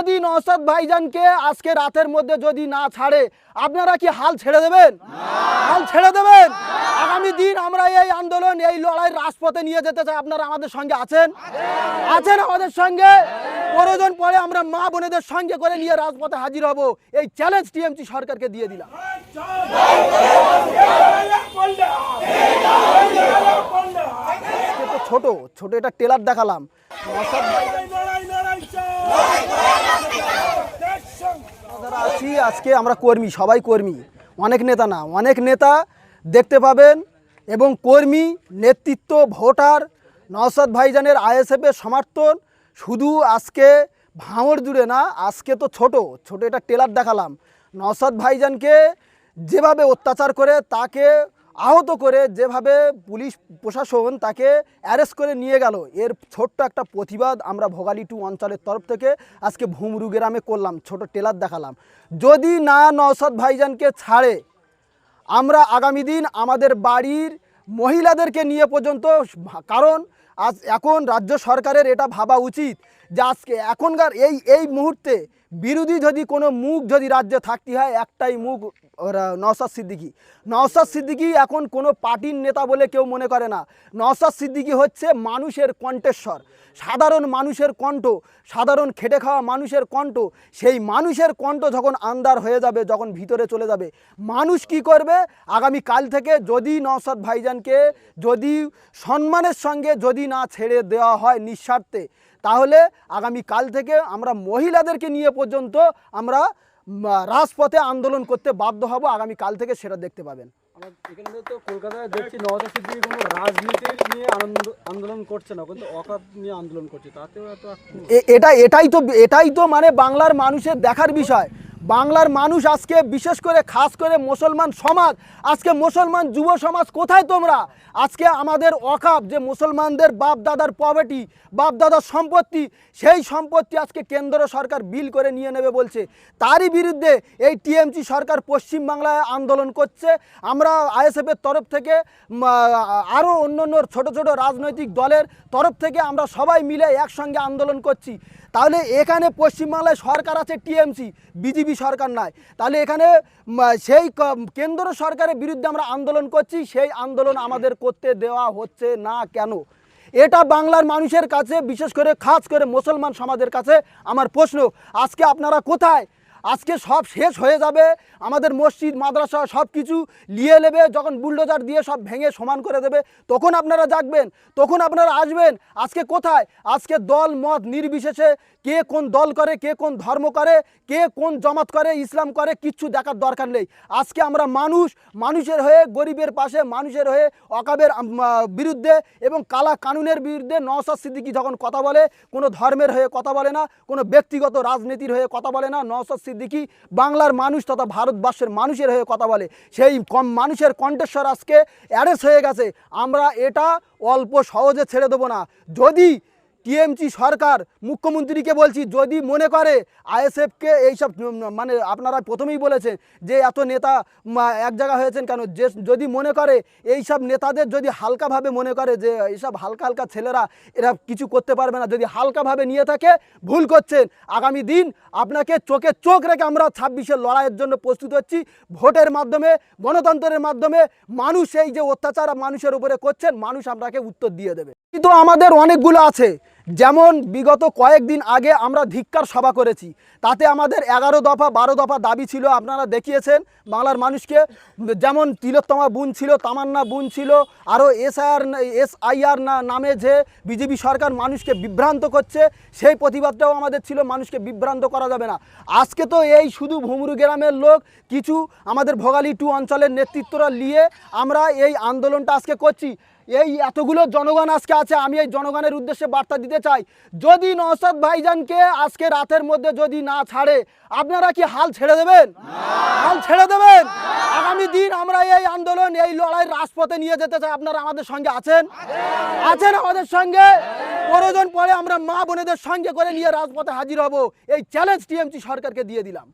যদি নওসাদ ভাইজানকে আজকে রাতের মধ্যে যদি না ছাড়ে, আপনারা কি হাল ছেড়ে দেবেন? হাল ছেড়ে দেবেন? আগামী দিন আমরা এই আন্দোলন, এই লড়াই রাজপথে নিয়ে যেতে চাই। আপনারা আমাদের সঙ্গে আছেন? আছেন আমাদের সঙ্গে? প্রয়োজন পরে আমরা মা বোনেদের সঙ্গে করে নিয়ে রাজপথে হাজির হব। এই চ্যালেঞ্জ টিএমসি সরকারকে দিয়ে দিলাম। ছোট ছোট, এটা টেলার দেখালাম। আছি, আজকে আমরা কর্মী, সবাই কর্মী। অনেক নেতা না, অনেক নেতা দেখতে পাবেন এবং কর্মী, নেতৃত্ব, ভোটার নওসাদ ভাইজানের আইএসএফের সমর্থন শুধু আজকে ভাঙড় জুড়ে না, আজকে তো ছোট ছোট এটা টেলার দেখালাম। নওসাদ ভাইজানকে যেভাবে অত্যাচার করে তাকে আহত করে যেভাবে পুলিশ প্রশাসন তাকে অ্যারেস্ট করে নিয়ে গেল। এর ছোট্ট একটা প্রতিবাদ আমরা ভোগালী টু অঞ্চলের তরফ থেকে আজকে ভুমরু গ্রামে করলাম, ছোট টেলার দেখালাম। যদি না নওসাদ ভাইজানকে ছাড়ে, আমরা আগামী দিন আমাদের বাড়ির মহিলাদেরকে নিয়ে পর্যন্ত, কারণ আজ এখন রাজ্য সরকারের এটা ভাবা উচিত যে আজকে এখনকার এই এই মুহূর্তে বিরোধী যদি কোনো মুখ যদি রাজ্যে থাকতে হয়, একটাই মুখ নওসাদ সিদ্দিকি। নওসাদ সিদ্দিকি এখন কোনো পার্টির নেতা বলে কেউ মনে করে না। নওসাদ সিদ্দিকি হচ্ছে মানুষের কণ্ঠেশ্বর সাধারণ মানুষের কণ্ঠ, সাধারণ খেটে খাওয়া মানুষের কণ্ঠ, সেই মানুষের কণ্ঠ যখন আন্দার হয়ে যাবে, যখন ভিতরে চলে যাবে, মানুষ কি করবে? আগামী কাল থেকে যদি নওসাদ ভাইজানকে যদি সম্মানের সঙ্গে যদি না ছেড়ে দেওয়া হয় নিঃস্বার্থে তাহলে আগামী কাল থেকে আমরা মহিলাদেরকে নিয়ে পর্যন্ত আমরা রাজপথে আন্দোলন করতে বাধ্য হব। আগামী কাল থেকে সেটা দেখতে পাবেন। আমার এখানে তো কলকাতায় দেখছি নওয়াজ সিদ্দিকি কোনো রাজনীতি নিয়ে আনন্দ আন্দোলন করছে না কিন্তু নিয়ে আন্দোলন করছে তাতেও এত এটা এটাই তো এটাই তো মানে বাংলার মানুষের দেখার বিষয়। বাংলার মানুষ আজকে, বিশেষ করে খাস করে মুসলমান সমাজ, আজকে মুসলমান যুব সমাজ কোথায় তোমরা? আজকে আমাদের অকাপ যে মুসলমানদের বাপ দাদার পভার্টি বাপ দাদার সম্পত্তি, সেই সম্পত্তি আজকে কেন্দ্র সরকার বিল করে নিয়ে নেবে বলছে। তারই বিরুদ্ধে এই টিএমসি সরকার পশ্চিমবাংলায় আন্দোলন করছে। আমরা আইএসএফের তরফ থেকে আরও অন্য অন্য ছোটো ছোটো রাজনৈতিক দলের তরফ থেকে আমরা সবাই মিলে একসঙ্গে আন্দোলন করছি। তাহলে এখানে পশ্চিমবাংলায় সরকার আছে টিএমসি, বিজেপি সরকার নয় তাহলে এখানে সেই কেন্দ্র সরকারের বিরুদ্ধে আমরা আন্দোলন করছি, সেই আন্দোলন আমাদের করতে দেওয়া হচ্ছে না কেন? এটা বাংলার মানুষের কাছে, বিশেষ করে, খাস করে মুসলমান সমাজের কাছে আমার প্রশ্ন। আজকে আপনারা কোথায় আজকে সব শেষ হয়ে যাবে। আমাদের মসজিদ, মাদ্রাসা সব কিছু নিয়ে নেবে, যখন বুলডোজার দিয়ে সব ভেঙে সমান করে দেবে। তখন আপনারা জাগবেন, তখন আপনারা আসবেন, আজকে কোথায়? আজকে দল মত নির্বিশেষে কে কোন দল করে, কে কোন ধর্ম করে, কে কোন জমাত করে, ইসলাম করে, কিচ্ছু দেখার দরকার নেই। আজকে আমরা মানুষ, মানুষের হয়ে, গরিবের পাশে, মানুষের হয়ে, অকাবের বিরুদ্ধে এবং কালা কানুনের বিরুদ্ধে নওসাদ সিদ্দিকি যখন কথা বলে, কোনো ধর্মের হয়ে কথা বলে না, কোনো ব্যক্তিগত রাজনীতির হয়ে কথা বলে না নওসাদ সিদ্দিকি বাংলার মানুষ তথা ভারতবর্ষের মানুষের হয়ে কথা বলে। সেই কম মানুষের কণ্ঠস্বর আজকে অ্যারেস্ট হয়ে গেছে। আমরা এটা অল্প সহজে ছেড়ে দেবো না। যদি টিএমসি সরকার, মুখ্যমন্ত্রীকে বলছি, যদি মনে করে, আইএসএফকে এইসব মানে আপনারা প্রথমেই বলেছেন যে এত নেতা এক জায়গা হয়েছেন কেন? যে, যদি মনে করে, এইসব নেতাদের যদি হালকাভাবে মনে করে যে, এইসব হালকা হালকা ছেলেরা এরা কিছু করতে পারবে না, যদি হালকাভাবে নিয়ে থাকে, ভুল করছেন। আগামী দিন আপনাকে চোখে চোখ রেখে আমরা ছাব্বিশের লড়াইয়ের জন্য প্রস্তুত হচ্ছি। ভোটের মাধ্যমে, গণতন্ত্রের মাধ্যমে মানুষ এই যে অত্যাচার মানুষের উপরে করছেন, মানুষ আপনাকে উত্তর দিয়ে দেবে। কিন্তু আমাদের অনেকগুলো আছে। যেমন বিগত কয়েকদিন আগে আমরা ধিক্কার সভা করেছি, তাতে আমাদের এগারো দফা, বারো দফা দাবি ছিল, আপনারা দেখিয়েছেন বাংলার মানুষকে, যেমন তিলোত্তমা বুন ছিল, তামান্না বুন ছিল আরও এসআইআর এস আইআর নামে যে বিজেপি সরকার মানুষকে বিভ্রান্ত করছে, সেই প্রতিবাদটাও আমাদের ছিল, মানুষকে বিভ্রান্ত করা যাবে না। আজকে তো এই শুধু ভুমরু গ্রামের লোক, কিছু আমাদের ভোগালী টু অঞ্চলের নেতৃত্বরা নিয়ে আমরা এই আন্দোলনটা আজকে করছি। এই এতগুলো জনগণ আজকে আছে, আমি এই জনগণের উদ্দেশ্যে বার্তা দিতে চাই। যদি নওসাদ ভাইজানকে আজকে রাতের মধ্যে যদি না ছাড়ে, আপনারা কি হাল ছেড়ে দেবেন? হাল ছেড়ে দেবেন? আগামী দিন আমরা এই আন্দোলন, এই লড়াই রাজপথে নিয়ে যেতে চাই। আপনারা আমাদের সঙ্গে আছেন? আছেন আমাদের সঙ্গে? প্রয়োজন পরে আমরা মা বোনেদের সঙ্গে করে নিয়ে রাজপথে হাজির হব। এই চ্যালেঞ্জ টিএমসি সরকারকে দিয়ে দিলাম।